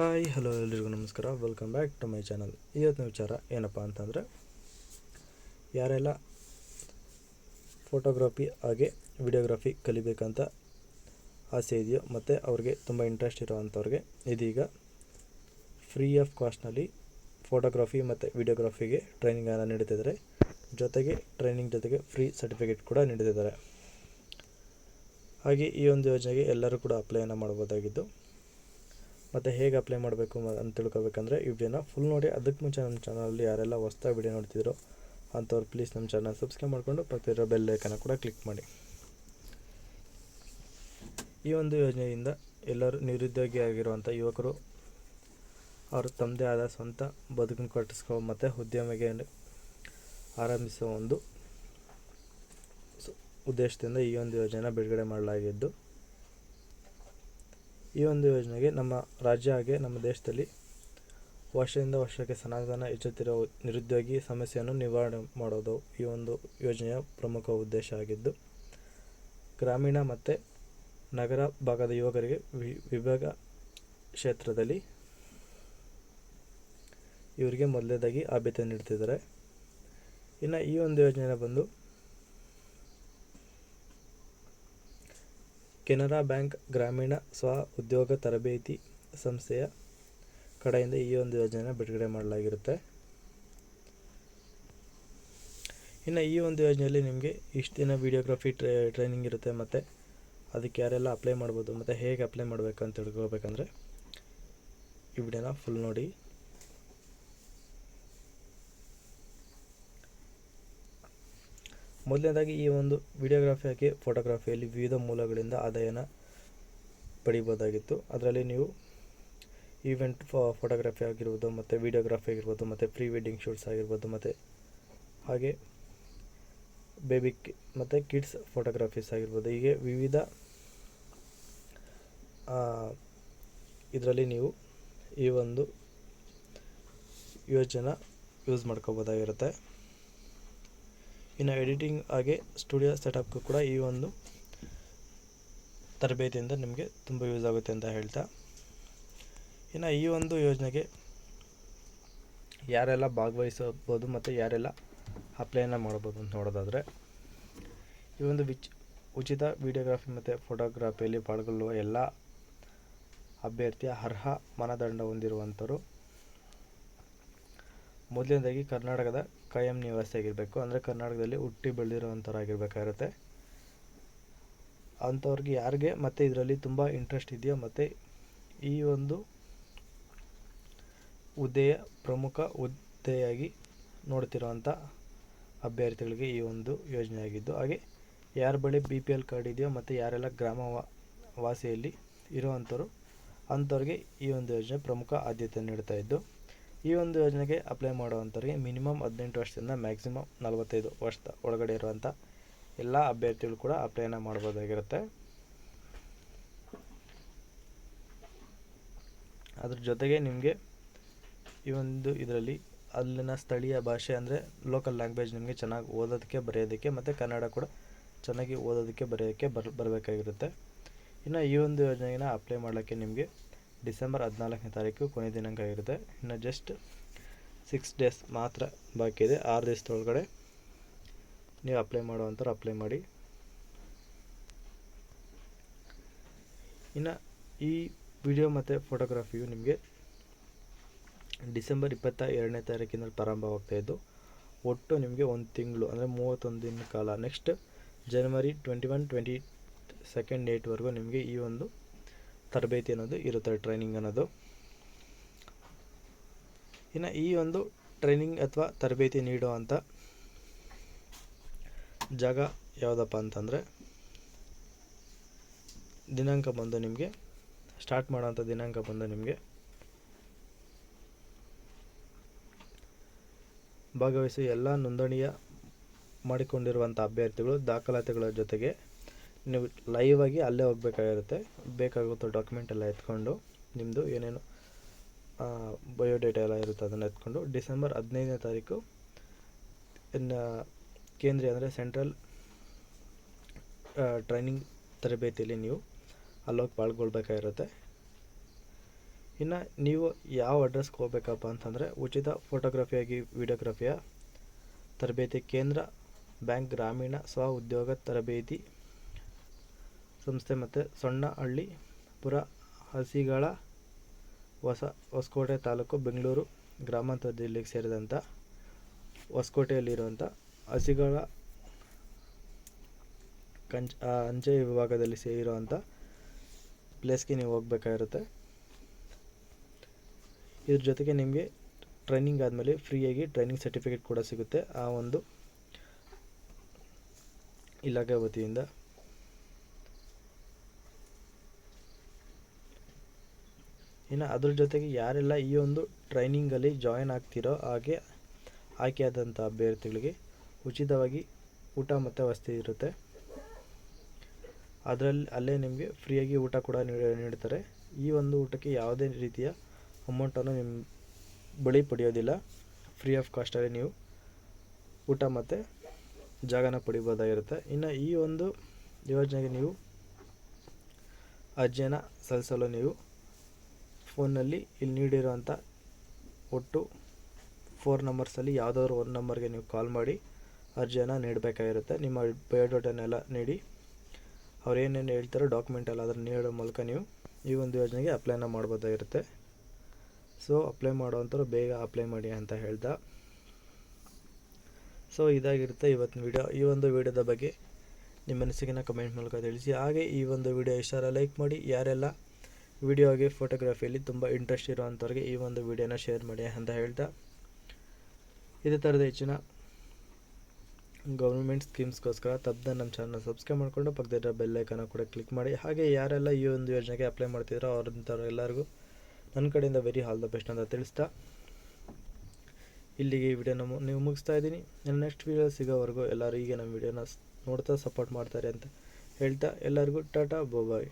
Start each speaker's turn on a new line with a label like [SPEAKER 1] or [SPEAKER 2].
[SPEAKER 1] Hi, hello ಎಲ್ರಿಗೂ ನಮಸ್ಕಾರ. Welcome back to my channel ಇವತ್ತಿನ ವಿಚಾರ ಏನಪ್ಪ ಅಂತಂದರೆ, ಯಾರೆಲ್ಲ ಫೋಟೋಗ್ರಫಿ ಹಾಗೆ ವಿಡಿಯೋಗ್ರಫಿ ಕಲಿಬೇಕಂತ ಆಸೆ ಇದೆಯೋ ಮತ್ತು ಅವ್ರಿಗೆ ತುಂಬ ಇಂಟ್ರೆಸ್ಟ್ ಇರೋವಂಥವ್ರಿಗೆ ಇದೀಗ ಫ್ರೀ ಆಫ್ ಕಾಸ್ಟ್ನಲ್ಲಿ ಫೋಟೋಗ್ರಫಿ ಮತ್ತು ವಿಡಿಯೋಗ್ರಫಿಗೆ ಟ್ರೈನಿಂಗನ್ನು ನೀಡುತ್ತಿದ್ದಾರೆ ಜೊತೆಗೆ ಟ್ರೈನಿಂಗ್ ಜೊತೆಗೆ ಫ್ರೀ ಸರ್ಟಿಫಿಕೇಟ್ ಕೂಡ ನೀಡುತ್ತಿದ್ದಾರೆ ಹಾಗೆ ಈ ಒಂದು ಯೋಜನೆಗೆ ಎಲ್ಲರೂ ಕೂಡ ಅಪ್ಲೈಯನ್ನು ಮಾಡ್ಬೋದಾಗಿದ್ದು ಮತ್ತು ಹೇಗೆ ಅಪ್ಲೈ ಮಾಡಬೇಕು ಅಂತ ತಿಳ್ಕೊಬೇಕಂದ್ರೆ ಈ ವಿಡಿಯೋನ ಫುಲ್ ನೋಡಿ ಅದಕ್ಕೆ ಮುಂಚೆ ನಮ್ಮ ಚಾನಲಲ್ಲಿ ಯಾರೆಲ್ಲ ಹೊಸ್ದಾಗಿ ವಿಡಿಯೋ ನೋಡ್ತಿದ್ರು ಅಂಥವ್ರು ಪ್ಲೀಸ್ ನಮ್ಮ ಚಾನಲ್ ಸಬ್ಸ್ಕ್ರೈಬ್ ಮಾಡಿಕೊಂಡು ಪಕ್ಕದಲ್ಲಿರೋ ಬೆಲ್ ಲೈಕನ್ನು ಕೂಡ ಕ್ಲಿಕ್ ಮಾಡಿ. ಈ ಒಂದು ಯೋಜನೆಯಿಂದ ಎಲ್ಲರೂ ನಿರುದ್ಯೋಗಿ ಆಗಿರುವಂಥ ಯುವಕರು ಅವರು ತಮ್ಮದೇ ಆದ ಸ್ವಂತ ಬದುಕನ್ನು ಕಟ್ಟಿಸ್ಕೊ, ಮತ್ತು ಉದ್ಯಮಿಗೆ ಆರಂಭಿಸುವ ಒಂದು ಉದ್ದೇಶದಿಂದ ಈ ಒಂದು ಯೋಜನೆ ಬಿಡುಗಡೆ ಮಾಡಲಾಗಿದ್ದು. ಈ ಒಂದು ಯೋಜನೆಗೆ ನಮ್ಮ ರಾಜ್ಯ ಹಾಗೆ ನಮ್ಮ ದೇಶದಲ್ಲಿ ವರ್ಷದಿಂದ ವರ್ಷಕ್ಕೆ ಸನಾತನ ಹೆಚ್ಚುತ್ತಿರುವ ನಿರುದ್ಯೋಗಿ ಸಮಸ್ಯೆಯನ್ನು ನಿವಾರಣೆ ಮಾಡೋದು ಈ ಒಂದು ಯೋಜನೆಯ ಪ್ರಮುಖ ಉದ್ದೇಶ ಆಗಿದ್ದು, ಗ್ರಾಮೀಣ ಮತ್ತು ನಗರ ಭಾಗದ ಯುವಕರಿಗೆ ವಿ, ವಿಭಾಗ ಕ್ಷೇತ್ರದಲ್ಲಿ ಇವರಿಗೆ ಮೊದಲನೇದಾಗಿ ಆದ್ಯತೆ ನೀಡ್ತಿದ್ದಾರೆ. ಇನ್ನು ಈ ಒಂದು ಯೋಜನೆ ಬಂದು ಕೆನರಾ ಬ್ಯಾಂಕ್ ಗ್ರಾಮೀಣ ಸ್ವ ಉದ್ಯೋಗ ತರಬೇತಿ ಸಂಸ್ಥೆಯ ಕಡೆಯಿಂದ ಈ ಒಂದು ಯೋಜನೆನ ಬಿಡುಗಡೆ ಮಾಡಲಾಗಿರುತ್ತೆ. ಇನ್ನು ಈ ಒಂದು ಯೋಜನೆಯಲ್ಲಿ ನಿಮಗೆ ಇಷ್ಟು ದಿನ ವಿಡಿಯೋಗ್ರಫಿ ಟ್ರೇ, ಟ್ರೈನಿಂಗ್ ಇರುತ್ತೆ ಮತ್ತು ಅದಕ್ಕೆ ಯಾರೆಲ್ಲ ಅಪ್ಲೈ ಮಾಡ್ಬೋದು ಮತ್ತು ಹೇಗೆ ಅಪ್ಲೈ ಮಾಡಬೇಕು ಅಂತ ತಿಳ್ಕೊಬೇಕಂದ್ರೆ ಈ ವಿಡಿಯೋನ ಫುಲ್ ನೋಡಿ. ಮೊದಲನೇದಾಗಿ ಈ ಒಂದು ವಿಡಿಯೋಗ್ರಫಿ ಹಾಕಿ ಫೋಟೋಗ್ರಫಿಯಲ್ಲಿ ವಿವಿಧ ಮೂಲಗಳಿಂದ ಆದಾಯನ ಪಡಿಬೋದಾಗಿತ್ತು. ಅದರಲ್ಲಿ ನೀವು ಈವೆಂಟ್ ಫೋಟೋಗ್ರಫಿ ಆಗಿರ್ಬೋದು, ಮತ್ತು ವಿಡಿಯೋಗ್ರಾಫಿ ಆಗಿರ್ಬೋದು, ಮತ್ತು ಪ್ರೀ ವೆಡ್ಡಿಂಗ್ ಶೂಟ್ಸ್ ಆಗಿರ್ಬೋದು, ಮತ್ತು ಹಾಗೆ ಬೇಬಿ ಮತ್ತು ಕಿಡ್ಸ್ ಫೋಟೋಗ್ರಫೀಸ್ ಆಗಿರ್ಬೋದು. ಹೀಗೆ ವಿವಿಧ ಇದರಲ್ಲಿ ನೀವು ಈ ಒಂದು ಯೋಜನೆ ಯೂಸ್ ಮಾಡ್ಕೋಬೋದಾಗಿರುತ್ತೆ. ಇನ್ನು ಎಡಿಟಿಂಗ್ ಹಾಗೆ ಸ್ಟುಡಿಯೋ ಸೆಟಪ್ಗೂ ಕೂಡ ಈ ಒಂದು ತರಬೇತಿಯಿಂದ ನಿಮಗೆ ತುಂಬ ಯೂಸ್ ಆಗುತ್ತೆ ಅಂತ ಹೇಳ್ತಾ. ಇನ್ನು ಈ ಒಂದು ಯೋಜನೆಗೆ ಯಾರೆಲ್ಲ ಭಾಗವಹಿಸಬಹುದು ಮತ್ತು ಯಾರೆಲ್ಲ ಅಪ್ಲೈನ ಮಾಡ್ಬೋದು ಅಂತ ನೋಡೋದಾದರೆ, ಈ ಒಂದು ವಿಚ್ ಉಚಿತ ವಿಡಿಯೋಗ್ರಾಫಿ ಮತ್ತು ಫೋಟೋಗ್ರಾಫಿಯಲ್ಲಿ ಪಾಲ್ಗೊಳ್ಳುವ ಎಲ್ಲ ಅಭ್ಯರ್ಥಿಯ ಅರ್ಹ ಮಾನದಂಡ ಹೊಂದಿರುವಂಥವರು ಮೊದಲನೇದಾಗಿ ಕರ್ನಾಟಕದ ಕಾಯಂ ನಿವಾಸಿ ಆಗಿರಬೇಕು ಅಂದರೆ ಕರ್ನಾಟಕದಲ್ಲಿ ಹುಟ್ಟಿ ಬೆಳೆದಿರೋವಂಥವ್ರಾಗಿರ್ಬೇಕಾಗಿರುತ್ತೆ ಅಂಥವ್ರಿಗೆ ಯಾರಿಗೆ ಮತ್ತು ಇದರಲ್ಲಿ ತುಂಬ ಇಂಟ್ರೆಸ್ಟ್ ಇದೆಯೋ ಮತ್ತು ಈ ಒಂದು ಹುದ್ದೆಯ ಪ್ರಮುಖ ಹುದ್ದೆಯಾಗಿ ನೋಡ್ತಿರುವಂಥ ಅಭ್ಯರ್ಥಿಗಳಿಗೆ ಈ ಒಂದು ಯೋಜನೆ ಆಗಿದ್ದು ಹಾಗೆ ಯಾರ ಬಳಿ ಬಿ ಪಿ ಎಲ್ ಕಾರ್ಡ್ ಇದೆಯೋ ಮತ್ತು ಯಾರೆಲ್ಲ ಗ್ರಾಮ ವಾಸಿಯಲ್ಲಿ ಇರುವಂಥವ್ರು, ಅಂಥವ್ರಿಗೆ ಈ ಒಂದು ಯೋಜನೆ ಪ್ರಮುಖ ಆದ್ಯತೆ ನೀಡ್ತಾ ಇದ್ದು ಈ ಒಂದು ಯೋಜನೆಗೆ ಅಪ್ಲೈ ಮಾಡುವಂಥವ್ರಿಗೆ ಮಿನಿಮಮ್ ಹದಿನೆಂಟು ವರ್ಷದಿಂದ ಮ್ಯಾಕ್ಸಿಮಮ್ ನಲವತ್ತೈದು ವರ್ಷದ ಒಳಗಡೆ ಇರುವಂಥ ಎಲ್ಲ ಅಭ್ಯರ್ಥಿಗಳು ಕೂಡ ಅಪ್ಲೈನ ಮಾಡ್ಬೋದಾಗಿರುತ್ತೆ. ಅದ್ರ ಜೊತೆಗೆ ನಿಮಗೆ ಈ ಒಂದು ಇದರಲ್ಲಿ ಅಲ್ಲಿನ ಸ್ಥಳೀಯ ಭಾಷೆ ಅಂದರೆ ಲೋಕಲ್ ಲ್ಯಾಂಗ್ವೇಜ್ ನಿಮಗೆ ಚೆನ್ನಾಗಿ ಓದೋದಕ್ಕೆ, ಬರೆಯೋದಕ್ಕೆ ಮತ್ತು ಕನ್ನಡ ಕೂಡ ಚೆನ್ನಾಗಿ ಓದೋದಕ್ಕೆ ಬರೆಯೋಕ್ಕೆ ಬರ್, ಬರಬೇಕಾಗಿರುತ್ತೆ. ಇನ್ನು ಈ ಒಂದು ಯೋಜನೆಯನ್ನು ಅಪ್ಲೈ ಮಾಡೋಕ್ಕೆ ನಿಮಗೆ ಡಿಸೆಂಬರ್ ಹದಿನಾಲ್ಕನೇ ತಾರೀಕು ಕೊನೆ ದಿನಾಂಕ ಇರುತ್ತೆ ಇನ್ನು ಜಸ್ಟ್ ಸಿಕ್ಸ್ ಡೇಸ್ ಮಾತ್ರ ಬಾಕಿ ಇದೆ. ಆರು ದಿವಸದೊಳಗಡೆ ನೀವು ಅಪ್ಲೈ ಮಾಡುವಂಥವ್ರು ಅಪ್ಲೈ ಮಾಡಿ. ಇನ್ನು ಈ ವಿಡಿಯೋ ಮತ್ತು ಫೋಟೋಗ್ರಫಿಯು ನಿಮಗೆ ಡಿಸೆಂಬರ್ ಇಪ್ಪತ್ತ ಎರಡನೇ ತಾರೀಕಿಂದ ಪ್ರಾರಂಭವಾಗ್ತಾಯಿದ್ದು ಒಟ್ಟು ನಿಮಗೆ ಒಂದು ತಿಂಗಳು, ಅಂದರೆ ಮೂವತ್ತೊಂದು ದಿನ ಕಾಲ next January twenty one twenty second ಡೇಟ್ವರೆಗೂ ನಿಮಗೆ ಈ ಒಂದು ತರಬೇತಿ ಅನ್ನೋದು ಇರುತ್ತೆ ಟ್ರೈನಿಂಗ್ ಅನ್ನೋದು. ಇನ್ನು ಈ ಒಂದು ಟ್ರೈನಿಂಗ್ ಅಥವಾ ತರಬೇತಿ ನೀಡುವಂಥ ಜಾಗ ಯಾವುದಪ್ಪ ಅಂತಂದರೆ, ದಿನಾಂಕ ಬಂದು ನಿಮಗೆ ಸ್ಟಾರ್ಟ್ ಮಾಡೋಂಥ ದಿನಾಂಕ ಬಂದು ನಿಮಗೆ ಭಾಗವಹಿಸಿ ಎಲ್ಲ ನೋಂದಣಿಯ ಮಾಡಿಕೊಂಡಿರುವಂಥ ಅಭ್ಯರ್ಥಿಗಳು, ದಾಖಲಾತಿಗಳ ಜೊತೆಗೆ ನೀವು ಲೈವ್ ಆಗಿ ಅಲ್ಲೇ ಹೋಗ್ಬೇಕಾಗಿರುತ್ತೆ. ಬೇಕಾಗುತ್ತೋ ಡಾಕ್ಯುಮೆಂಟ್ ಎಲ್ಲ ಎತ್ಕೊಂಡು ನಿಮ್ಮದು ಏನೇನು ಬಯೋಡೇಟಾ ಎಲ್ಲ ಇರುತ್ತೆ ಅದನ್ನು ಎತ್ಕೊಂಡು ಡಿಸೆಂಬರ್ ಹದಿನೈದನೇ ತಾರೀಕು, ಇನ್ನು ಕೇಂದ್ರೀಯ ಅಂದರೆ ಸೆಂಟ್ರಲ್ ಟ್ರೈನಿಂಗ್ ತರಬೇತಿಯಲ್ಲಿ ನೀವು ಅಲ್ಲೋಗಿ ಪಾಲ್ಗೊಳ್ಬೇಕಾಗಿರುತ್ತೆ. ಇನ್ನು ನೀವು ಯಾವ ಅಡ್ರೆಸ್ಗೆ ಹೋಗ್ಬೇಕಪ್ಪ ಅಂತಂದರೆ ಉಚಿತ ಫೋಟೋಗ್ರಫಿಯಾಗಿ ವಿಡಿಯೋಗ್ರಫಿಯ ತರಬೇತಿ ಕೇಂದ್ರ, ಬ್ಯಾಂಕ್ ಗ್ರಾಮೀಣ ಸ್ವ ಉದ್ಯೋಗ ತರಬೇತಿ ಸಂಸ್ಥೆ ಮತ್ತು ಸೊಣ್ಣಹಳ್ಳಿ ಪುರ ಹಸಿಗಳ ಹೊಸ ಹೊಸಕೋಟೆ ತಾಲೂಕು ಬೆಂಗಳೂರು ಗ್ರಾಮಾಂತರ ಜಿಲ್ಲೆಗೆ ಸೇರಿದಂಥ ಹೊಸಕೋಟೆಯಲ್ಲಿರುವಂಥ ಹಸಿಗಳ ಕಂಚ್ ಅಂಚೆ ವಿಭಾಗದಲ್ಲಿ ಸೇರಿರುವಂಥ ಪ್ಲೇಸ್ಗೆ ನೀವು ಹೋಗ್ಬೇಕಾಗಿರುತ್ತೆ. ಇದ್ರ ಜೊತೆಗೆ ನಿಮಗೆ ಟ್ರೈನಿಂಗ್ ಆದಮೇಲೆ ಫ್ರೀಯಾಗಿ ಟ್ರೈನಿಂಗ್ ಸರ್ಟಿಫಿಕೇಟ್ ಕೂಡ ಸಿಗುತ್ತೆ. ಆ ಒಂದು ಇಲಾಖೆ ವತಿಯಿಂದ. ಇನ್ನು ಅದ್ರ ಜೊತೆಗೆ ಯಾರೆಲ್ಲ ಈ ಒಂದು ಟ್ರೈನಿಂಗಲ್ಲಿ ಜಾಯಿನ್ ಆಗ್ತಿರೋ ಹಾಗೆ ಆಯ್ಕೆಯಾದಂಥ ಅಭ್ಯರ್ಥಿಗಳಿಗೆ ಉಚಿತವಾಗಿ ಊಟ ಮತ್ತು ವಸತಿ ಇರುತ್ತೆ. ಅದರಲ್ಲಿ ಅಲ್ಲೇ ನಿಮಗೆ ಫ್ರೀಯಾಗಿ ಊಟ ಕೂಡ ನೀಡ, ನೀಡ್ತಾರೆ. ಈ ಒಂದು ಊಟಕ್ಕೆ ಯಾವುದೇ ರೀತಿಯ ಅಮೌಂಟನ್ನು ನಿಮ್ಮ ಬಳಿ ಪಡೆಯೋದಿಲ್ಲ. ಫ್ರೀ ಆಫ್ ಕಾಸ್ಟಲ್ಲಿ ನೀವು ಊಟ ಮತ್ತು ಜಾಗನ ಪಡಿಬೋದಾಗಿರುತ್ತೆ ಇನ್ನು ಈ ಒಂದು ಯೋಜನೆಗೆ ನೀವು ಅರ್ಜಿಯನ್ನು ಸಲ್ಲಿಸಲು ನೀವು ಫೋನ್ನಲ್ಲಿ ಇಲ್ಲಿ ನೀಡಿರುವಂಥ ಒಟ್ಟು ಫೋರ್ ನಂಬರ್ಸಲ್ಲಿ ಯಾವುದಾದ್ರು ಒಂದು ನಂಬರ್ಗೆ ನೀವು ಕಾಲ್ ಮಾಡಿ ಅರ್ಜಿಯನ್ನು ನೀಡಬೇಕಾಗಿರುತ್ತೆ. ನಿಮ್ಮ ಬಯೋಡಾಟನೆಲ್ಲ ನೀಡಿ. ಅವ್ರು ಏನೇನು ಹೇಳ್ತಾರೋ ಡಾಕ್ಯುಮೆಂಟ್ ಎಲ್ಲ ಅದನ್ನು ನೀಡೋ ಮೂಲಕ ನೀವು ಈ ಒಂದು ಯೋಜನೆಗೆ ಅಪ್ಲೈನ ಮಾಡ್ಬೋದಾಗಿರುತ್ತೆ. ಸೊ, ಅಪ್ಲೈ ಮಾಡೋವಂಥವ್ರು ಬೇಗ ಅಪ್ಲೈ ಮಾಡಿ ಅಂತ ಹೇಳ್ದ. ಸೊ, ಇದಾಗಿರುತ್ತೆ ಇವತ್ತಿನ ವಿಡಿಯೋ. ಈ ಒಂದು ವಿಡಿಯೋದ ಬಗ್ಗೆ ನಿಮ್ಮ ಅನಿಸಿಕೆನ ಕಮೆಂಟ್ ಮೂಲಕ ತಿಳಿಸಿ. ಹಾಗೆ ಈ ಒಂದು ವಿಡಿಯೋ ಇಷ್ಟ ಲೈಕ್ ಮಾಡಿ. ಯಾರೆಲ್ಲ ವಿಡಿಯೋಗೆ ಫೋಟೋಗ್ರಫಿಯಲ್ಲಿ ತುಂಬ ಇಂಟ್ರೆಸ್ಟ್ ಇರೋವಂಥವ್ರಿಗೆ ಈ ಒಂದು ವಿಡಿಯೋನ ಶೇರ್ ಮಾಡಿ ಅಂತ ಹೇಳ್ತಾ. ಇದೇ ಥರದ ಹೆಚ್ಚಿನ ಗೌರ್ಮೆಂಟ್ ಸ್ಕೀಮ್ಸ್ಗೋಸ್ಕರ ತಪ್ಪದೆ ನಮ್ಮ ಚಾನಲ್ ಸಬ್ಸ್ಕ್ರೈಬ್ ಮಾಡಿಕೊಂಡು ಪಕ್ಕದಲ್ಲಿರೋ ಐಕಾನ್ ಕೂಡ ಕ್ಲಿಕ್ ಮಾಡಿ. ಹಾಗೆ ಯಾರೆಲ್ಲ ಈ ಒಂದು ಯೋಜನೆಗೆ ಅಪ್ಲೈ ಮಾಡ್ತಿದ್ರೋ ಅವ್ರಂಥವ್ರು ಎಲ್ಲರಿಗೂ ನನ್ನ ಕಡೆಯಿಂದ ವೆರಿ ಆಲ್ ದ ಬೆಸ್ಟ್ ಅಂತ ತಿಳಿಸ್ತಾ. ಇಲ್ಲಿಗೆ ಈ ವಿಡಿಯೋನ ನೀವು ಮುಗಿಸ್ತಾ ಇದ್ದೀನಿ. ನನ್ನ ನೆಕ್ಸ್ಟ್ ವಿಡಿಯೋ ಸಿಗೋವರೆಗೂ ಎಲ್ಲರೂ ಈಗ ನಮ್ಮ ವಿಡಿಯೋನ ನೋಡ್ತಾ ಸಪೋರ್ಟ್ ಮಾಡ್ತಾರೆ ಅಂತ ಹೇಳ್ತಾ. ಎಲ್ಲರಿಗೂ ಟಾಟಾ ಬಾಯ್